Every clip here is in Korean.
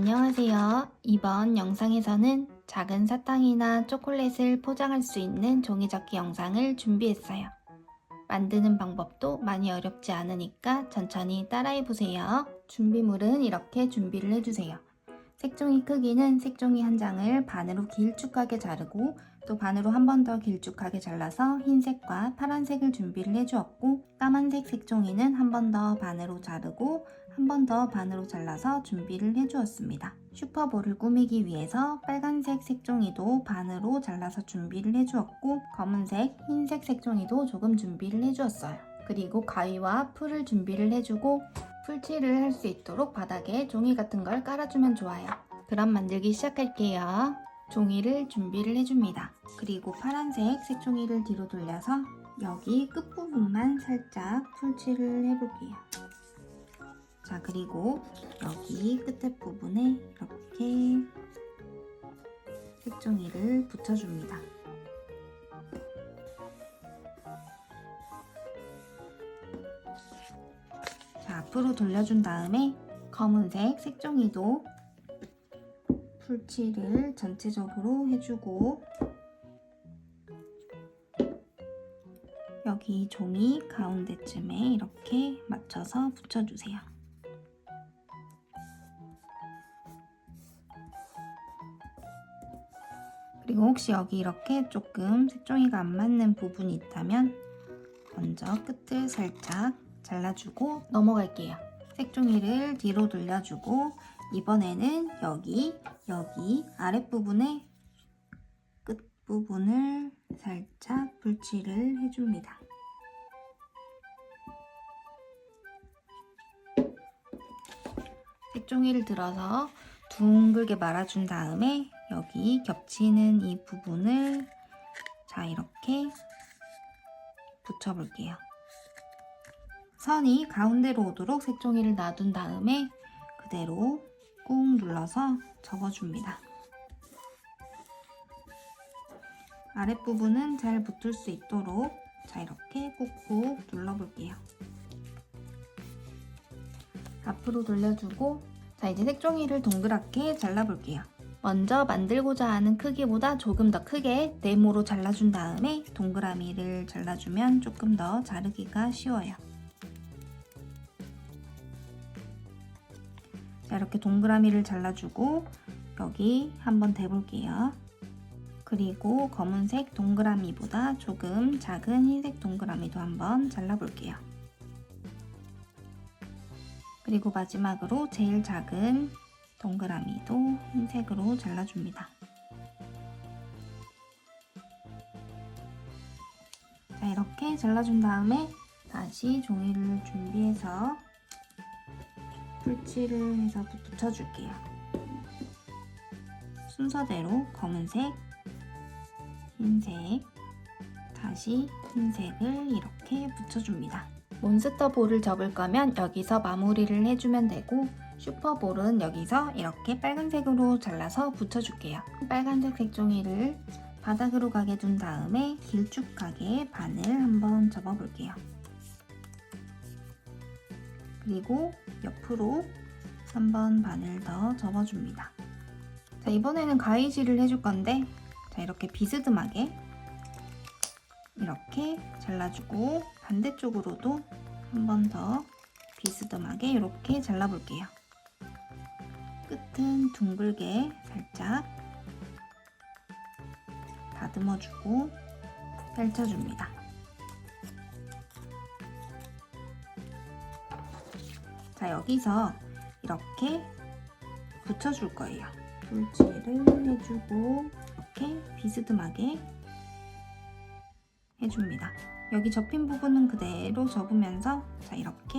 안녕하세요. 이번 영상에서는 작은 사탕이나 초콜릿을 포장할 수 있는 종이접기 영상을 준비했어요. 만드는 방법도 많이 어렵지 않으니까 천천히 따라해보세요. 준비물은 이렇게 준비를 해주세요. 색종이 크기는 색종이 한 장을 반으로 길쭉하게 자르고 또 반으로 한 번 더 길쭉하게 잘라서 흰색과 파란색을 준비를 해주었고 까만색 색종이는 한 번 더 반으로 자르고 한 번 더 반으로 잘라서 준비를 해주었습니다. 슈퍼볼을 꾸미기 위해서 빨간색 색종이도 반으로 잘라서 준비를 해주었고 검은색, 흰색 색종이도 조금 준비를 해주었어요. 그리고 가위와 풀을 준비를 해주고 풀칠을 할 수 있도록 바닥에 종이 같은 걸 깔아주면 좋아요. 그럼 만들기 시작할게요. 종이를 준비를 해줍니다. 그리고 파란색 색종이를 뒤로 돌려서 여기 끝부분만 살짝 풀칠을 해볼게요. 자, 그리고 여기 끝에 부분에 이렇게 색종이를 붙여줍니다. 자, 앞으로 돌려준 다음에 검은색 색종이도 풀칠을 전체적으로 해주고 여기 종이 가운데쯤에 이렇게 맞춰서 붙여주세요. 그리고 혹시 여기 이렇게 조금 색종이가 안 맞는 부분이 있다면 먼저 끝을 살짝 잘라주고 넘어갈게요. 색종이를 뒤로 돌려주고 이번에는 여기 여기 아랫부분에 끝부분을 살짝 불칠을 해줍니다. 색종이를 들어서 둥글게 말아준 다음에 여기 겹치는 이 부분을 자 이렇게 붙여볼게요. 선이 가운데로 오도록 색종이를 놔둔 다음에 그대로 꾹 눌러서 접어줍니다. 아랫부분은 잘 붙을 수 있도록 자 이렇게 꾹꾹 눌러볼게요. 앞으로 돌려주고 자 이제 색종이를 동그랗게 잘라볼게요. 먼저 만들고자 하는 크기보다 조금 더 크게 네모로 잘라준 다음에 동그라미를 잘라주면 조금 더 자르기가 쉬워요. 자, 이렇게 동그라미를 잘라주고 여기 한번 대볼게요. 그리고 검은색 동그라미보다 조금 작은 흰색 동그라미도 한번 잘라볼게요. 그리고 마지막으로 제일 작은 동그라미도 흰색으로 잘라줍니다. 자, 이렇게 잘라준 다음에 다시 종이를 준비해서 풀칠을 해서 붙여줄게요. 순서대로 검은색, 흰색, 다시 흰색을 이렇게 붙여줍니다. 몬스터볼을 접을 거면 여기서 마무리를 해주면 되고 슈퍼볼은 여기서 이렇게 빨간색으로 잘라서 붙여줄게요. 빨간색 색종이를 바닥으로 가게 둔 다음에 길쭉하게 반을 한번 접어볼게요. 그리고 옆으로 한번 반을 더 접어줍니다. 자, 이번에는 가위질을 해줄 건데, 자, 이렇게 비스듬하게 이렇게 잘라주고 반대쪽으로도 한 번 더 비스듬하게 이렇게 잘라볼게요. 끝은 둥글게 살짝 다듬어주고 펼쳐줍니다. 자, 여기서 이렇게 붙여줄 거예요. 풀칠을 해주고 이렇게 비스듬하게 해줍니다. 여기 접힌 부분은 그대로 접으면서 자 이렇게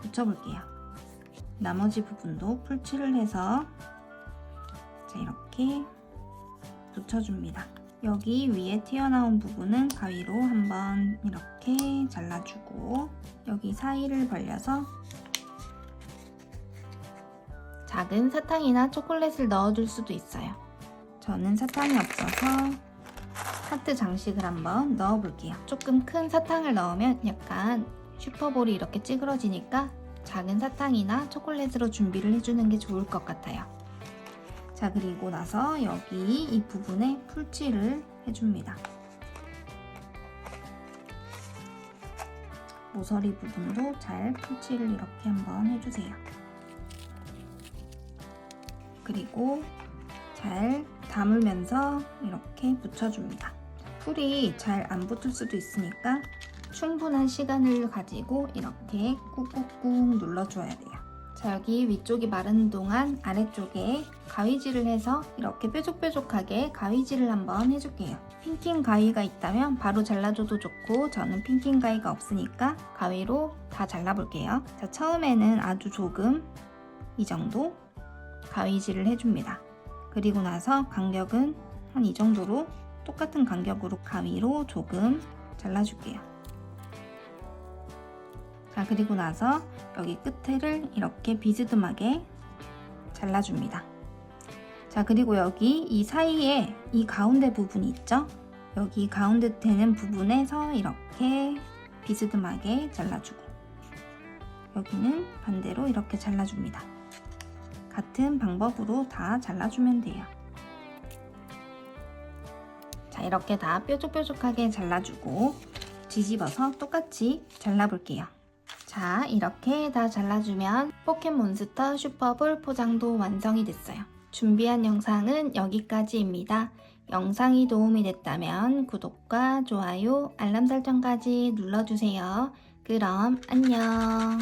붙여볼게요. 나머지 부분도 풀칠을 해서 자 이렇게 붙여줍니다. 여기 위에 튀어나온 부분은 가위로 한번 이렇게 잘라주고 여기 사이를 벌려서 작은 사탕이나 초콜릿을 넣어줄 수도 있어요. 저는 사탕이 없어서 하트 장식을 한번 넣어볼게요. 조금 큰 사탕을 넣으면 약간 슈퍼볼이 이렇게 찌그러지니까 작은 사탕이나 초콜릿으로 준비를 해주는 게 좋을 것 같아요. 자, 그리고 나서 여기 이 부분에 풀칠을 해줍니다. 모서리 부분도 잘 풀칠을 이렇게 한번 해주세요. 그리고 잘 다물면서 이렇게 붙여줍니다. 풀이 잘 안 붙을 수도 있으니까 충분한 시간을 가지고 이렇게 꾹꾹꾹 눌러줘야 돼요. 자, 여기 위쪽이 마르는 동안 아래쪽에 가위질을 해서 이렇게 뾰족뾰족하게 가위질을 한번 해줄게요. 핑킹 가위가 있다면 바로 잘라줘도 좋고 저는 핑킹 가위가 없으니까 가위로 다 잘라볼게요. 자, 처음에는 아주 조금 이 정도 가위질을 해줍니다. 그리고 나서 간격은 한 이 정도로 똑같은 간격으로 가위로 조금 잘라줄게요. 자, 그리고 나서 여기 끝을 이렇게 비스듬하게 잘라줍니다. 자, 그리고 여기 이 사이에 이 가운데 부분이 있죠? 여기 가운데 되는 부분에서 이렇게 비스듬하게 잘라주고 여기는 반대로 이렇게 잘라줍니다. 같은 방법으로 다 잘라주면 돼요. 자, 이렇게 다 뾰족뾰족하게 잘라주고 뒤집어서 똑같이 잘라볼게요. 자, 이렇게 다 잘라주면 포켓몬스터 슈퍼볼 포장도 완성이 됐어요. 준비한 영상은 여기까지입니다. 영상이 도움이 됐다면 구독과 좋아요, 알람 설정까지 눌러주세요. 그럼 안녕.